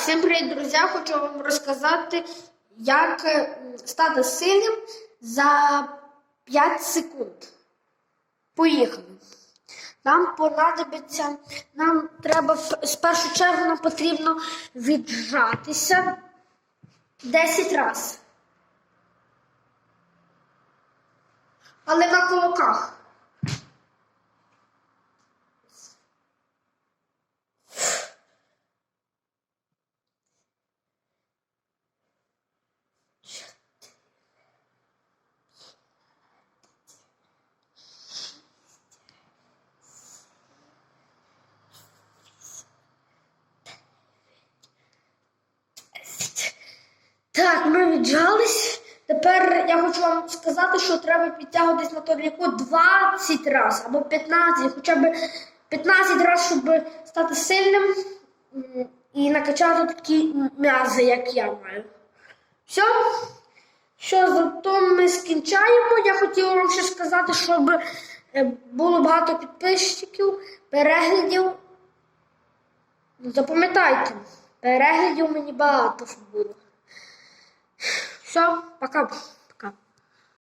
всім привіт, друзі! Хочу вам розказати, як е, стати сильним за 5 секунд. Поїхали. Нам понадобиться, нам треба з першу чергу нам потрібно віджатися 10 разів. Але на кулаках. Так, ми віджались. Тепер я хочу вам сказати, що треба підтягуватись на турніку 20 разів або 15, хоча б 15 разів, щоб стати сильним і накачати такі м'язи, як я маю. Все? Що зато ми скінчаємо. Я хотіла вам ще сказати, щоб е, було багато підписчиків, переглядів. Запам'ятайте, переглядів мені багато щоб було. Все, пока.